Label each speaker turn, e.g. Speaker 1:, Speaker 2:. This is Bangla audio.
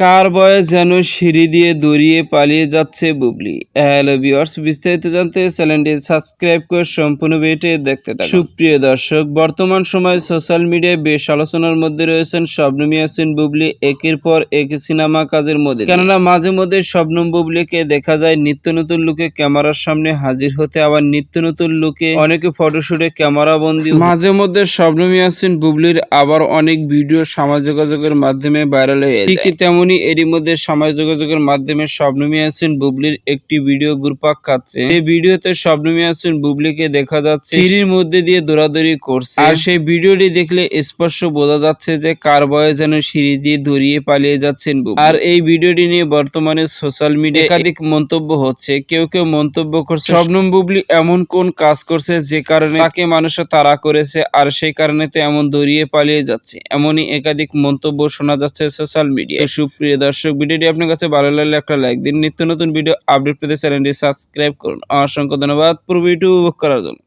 Speaker 1: কার বয়ে যেন সিঁড়ি দিয়ে দৌড়িয়ে পালিয়ে যাচ্ছে বুবলি? হ্যালো ভিউয়ার্স, বিস্তারিত জানতে চ্যানেলটি সাবস্ক্রাইব করে সম্পূর্ণ ভিডিওটি দেখতে থাকুন। সুপ্রিয় দর্শক, বর্তমান সময়ে সোশ্যাল মিডিয়ায় বেশ আলোচনার মধ্যে রয়েছেন শবনম ইয়াসিন বুবলি। একের পর এক সিনেমা কাজের মধ্যে কেননা মাঝে মধ্যে শবনম বুবলিকে দেখা যায় নিত্য নতুন লুকে ক্যামেরার সামনে হাজির হতে। আবার নিত্য নতুন লুকে অনেকে ফটোশুটে ক্যামেরা বন্দি মাঝে মধ্যে শবনম ইয়াসিন বুবলির আবার অনেক ভিডিও সামাজিক যোগাযোগের মাধ্যমে ভাইরাল হয়ে ঠিকই তেমনি এরই মধ্যে সামাজিক যোগাযোগের মাধ্যমে শবনম ইয়াসিন বুবলির একটি ভিডিও ঘুরপাক খাচ্ছে। এই ভিডিওতে শবনম ইয়াসিন বুবলিকে দেখা যাচ্ছে, সিঁড়ির মধ্যে দিয়ে দৌড়াদৌড়ি করছে। আর সেই ভিডিওটি দেখলে স্পষ্ট বোঝা যাচ্ছে যে কার বয়ে যেন সিঁড়ি দিয়ে দৌড়িয়ে পালিয়ে যাচ্ছেন আর এই ভিডিওটি নিয়ে বর্তমানে সোশ্যাল মিডিয়া একাধিক মন্তব্য হচ্ছে। কেউ কেউ মন্তব্য করছে, স্বপ্নম বুবলি এমন কোন কাজ করছে যে কারণে তাকে মানুষ তাড়া করেছে আর সেই কারণে তো এমন দৌড়িয়ে পালিয়ে যাচ্ছে। এমনই একাধিক মন্তব্য শোনা যাচ্ছে সোশ্যাল মিডিয়া সুপ্রিয় দর্শক, ভিডিওটি আপনার কাছে ভালো লাগলে একটা লাইক দিন। নিত্য নতুন ভিডিও আপডেট পেতে চ্যানেলটি সাবস্ক্রাইব করুন। অসংখ্য ধন্যবাদ। পুরো ভিডিও উপভোগ করার জন্য।